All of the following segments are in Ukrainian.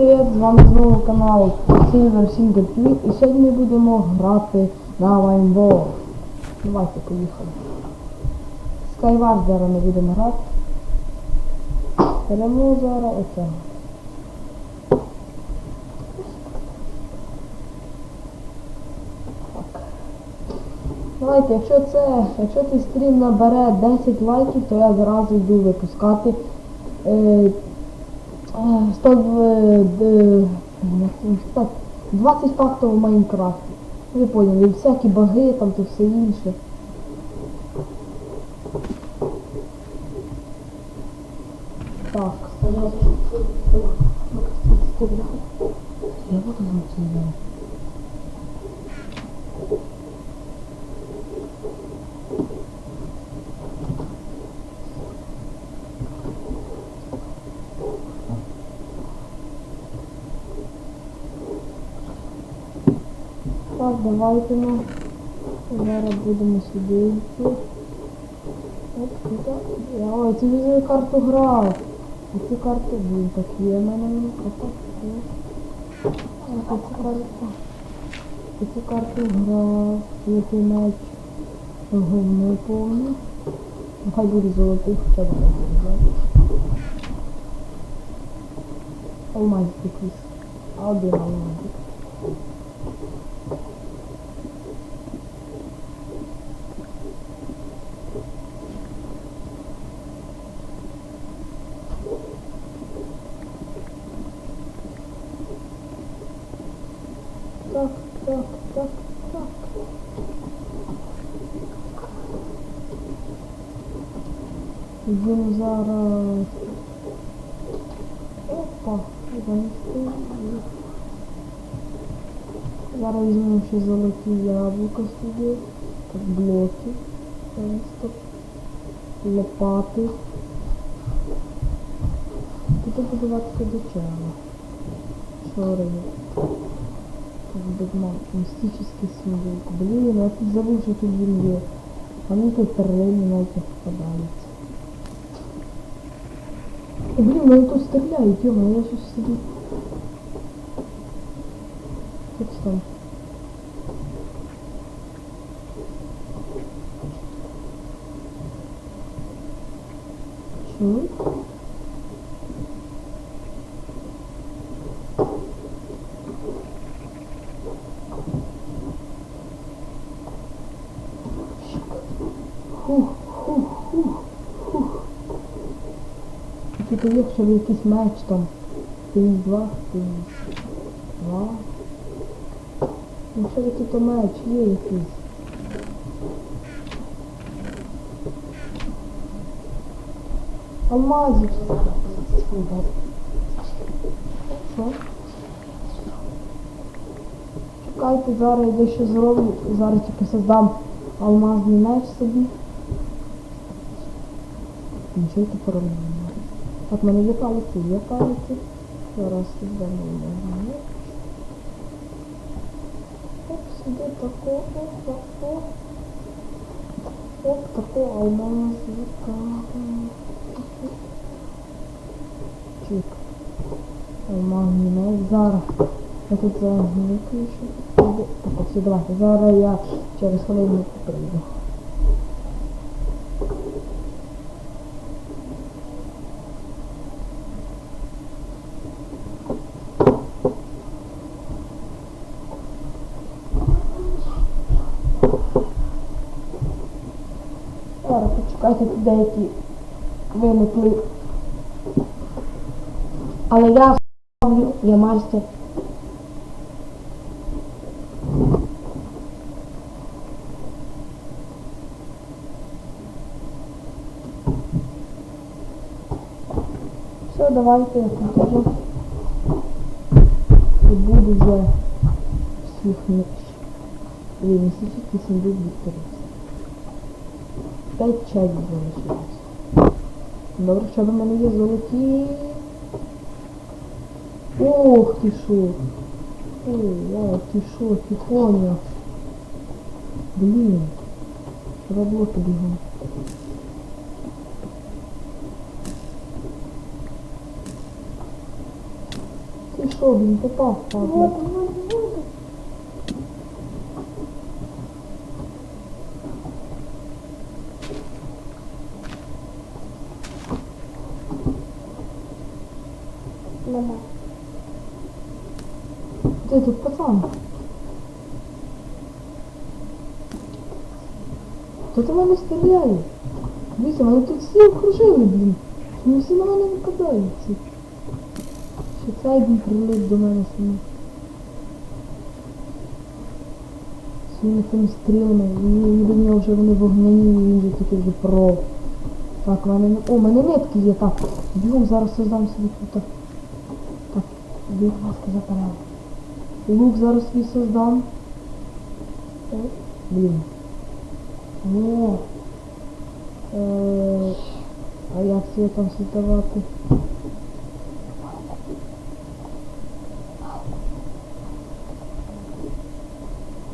привіт! З вами знову канал Silver Singer TV і сьогодні ми будемо грати на Вайнбол. Давайте поїхали. Skyward зараз ми будемо грати. Беремо зараз оце. Давайте, якщо це, якщо цей стрім набере 10 лайків, то я зразу йду випускати. Е, 100, е, д- як це, 20 фактів в Майнкрафті. Ви поняли, всякі баги, там то все інше. Так. Я буду знати. Так, давайте ну. Зараз будемо сюди йти. Я цю карту грав. А цю карту блін, так є в мене. Опа. А цю карту. Цю карту грав. Який меч. Говно повний. Нехай буде золотий, хоча б не буде. Алмазик якийсь. Один алмазик. Так, так, так, так. Він зараз. Опа, занести. Зараз візьмемо ще золоті яблука собі. Так, блоки. Просто. Лопати. Тут будуватися до чого? Бигман, мистический символ. Блин, я тут забыл, что тут він є. А мені тут паралельно навіть не попадається. О, блін, вони тут стріляють, йома, я щось сидю. Що це там? Чують? Ще якийсь меч там. Стоїть два, стоїть. Два. Ну що такий то меч є якийсь. Алмазик. Що? Чекайте, зараз я дещо зроблю. Зараз тільки создам алмазний меч собі. Нічого тепер не Так, в мене є палиці, є палиці. Зараз алмазний. Оп, сюди тако, оп, тако. Оп, тако алмазика. Чик. Алмазний. Зараз. Я тут загнув ще. Так, все, давайте. Зараз я через хвилину прийду. трохи деякі виникли. Але я вставлю, я майстер. Все, давайте я покажу. І буду вже всіх ніч. І не січки сім'ї Вікторів. 5 чайок залишилось. Добре, що в мене є золоті. Ох, ти шо. Ох, ти тихоня. Блін. Робота бігом. Ти шо, блін, попав, падла. Тут пацан? Хто до мене стріляє? Дивіться, мене тут всі окружили, блін. Чому всі на мене нападаються? Що цей він прилип до мене самі. Своїми тими стрілами. І від нього вже вони вогняні, і він вже тільки вже про. Так, в мене... О, в мене нитки є, так. Бігом зараз создам собі тут. Так, будь ласка, заперед. Лук зараз свій создам. Блін. О. Е, а як це там создавати?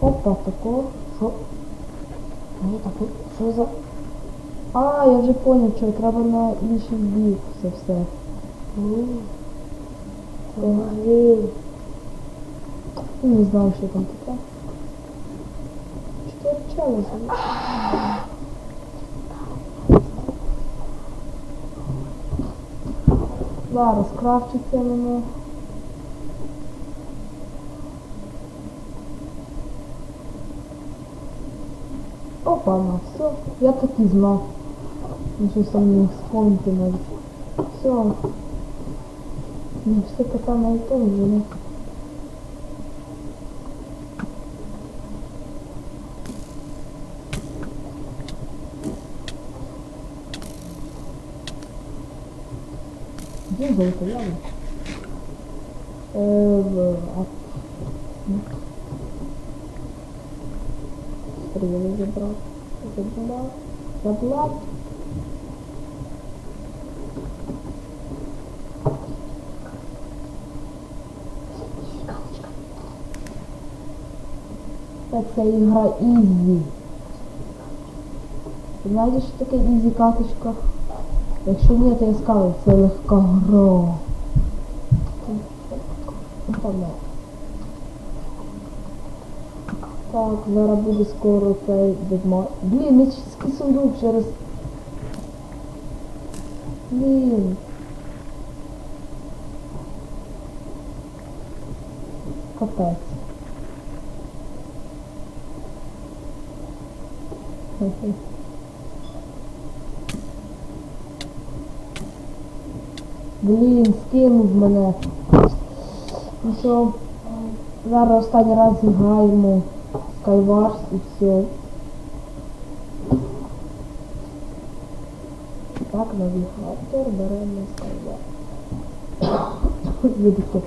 Опа, тако. Що? Ні, так, що за... А, я вже поняв, що треба на інший бік це все. Говори. Ну, Не знаю, що там таке. Що почалося? Зараз крафчиться воно. Опа, на все. Я так і знав. Ну, щось там не сховати навіть. Все. Ну, все питання і то не. Где золото явно? В... а... Стрелы забрал. Забрал. Забрал. Та Це ігра Ізі. Знаєте, що таке Ізі каточка? Якщо ні, то я скажу, це легка гра. Інтернет. Так, зараз буде скоро цей ведма. Блін, мічський сундук через. Блін. Капець. Хе-хе. Блін, скинув мене. Ну що, зараз останній раз зіграємо Skywars і все. Так, навігатор беремо Skywars. Вибачте.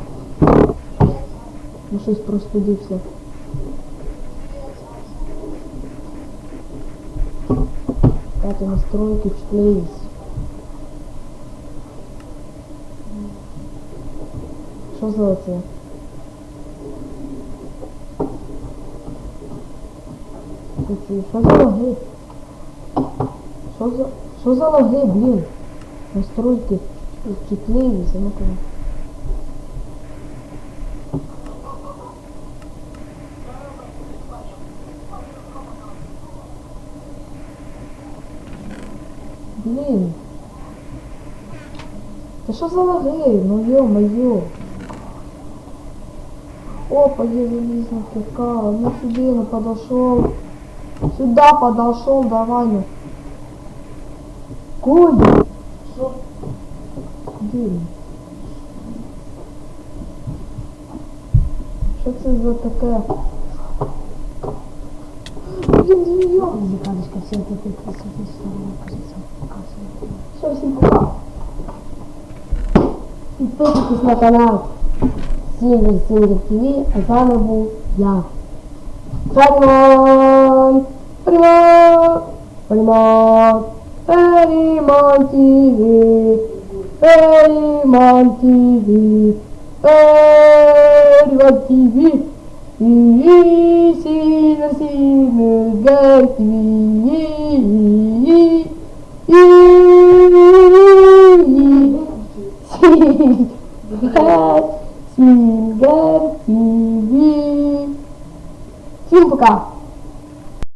Ну щось простудився. Дати настройки, чутливість. Що за оце? За лаги? Що за... Що за лаги, блін? Настройки чутливість, а ну-ка. Блін. Та що за лаги? Ну ё-моё. Опа, я залезна кирка. Ну сюда ну подошел. Сюда подошел, давай ну. Коля. Що? Блин. Що це за таке? Блін, змія. Музиканточка, всем такой красивый сторону, кажется, показывает. Все, всім пока. Підписуйтесь на канал 지혜를 지은 것이니 어사노부 야. 사리몬, 사리몬, 사리몬, 사리몬 지기, 사리몬 지기, 사리몬 지기, 이시는 시는 가시비, 이, 이, 이, 이, Сінгер ТВ. Всім пока!